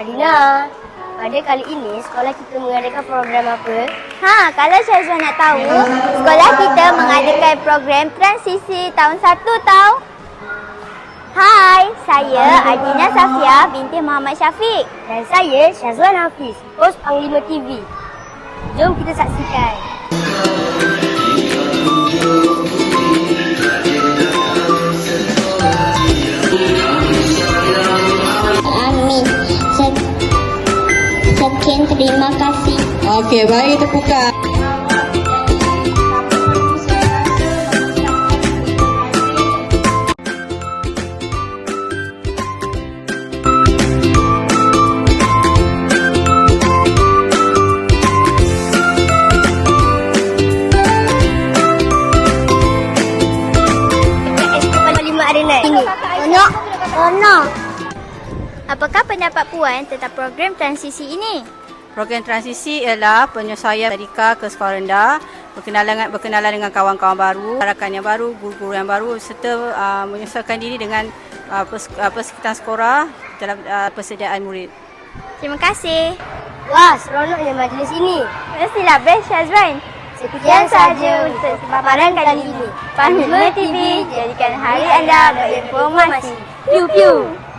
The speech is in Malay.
Nina, pada kali ini sekolah kita mengadakan program apa? Ha, kalau Syazwan nak tahu, sekolah kita mengadakan program transisi tahun 1 tau. Hai, saya Adina Safia binti Muhammad Syafiq. Dan saya Syazwan Hafiz, hos Panglima TV. Jom kita saksikan. Okey, tepukan. Arena ini. Ono, ono. Apakah pendapat Puan tentang program transisi ini? Program transisi ialah penyesuaian tadika ke sekolah rendah, berkenalan berkenalan dengan kawan-kawan baru, rakan yang baru, guru-guru yang baru serta uh, menyesuaikan diri dengan uh, pers- uh, persekitaran sekolah dalam uh, persediaan murid. Terima kasih. Wah, seronoknya majlis ini. Mestilah best Syazwan. Sekian sahaja untuk paparan kali ini. Panglima TV jadikan hari anda berinformasi. Piu piu.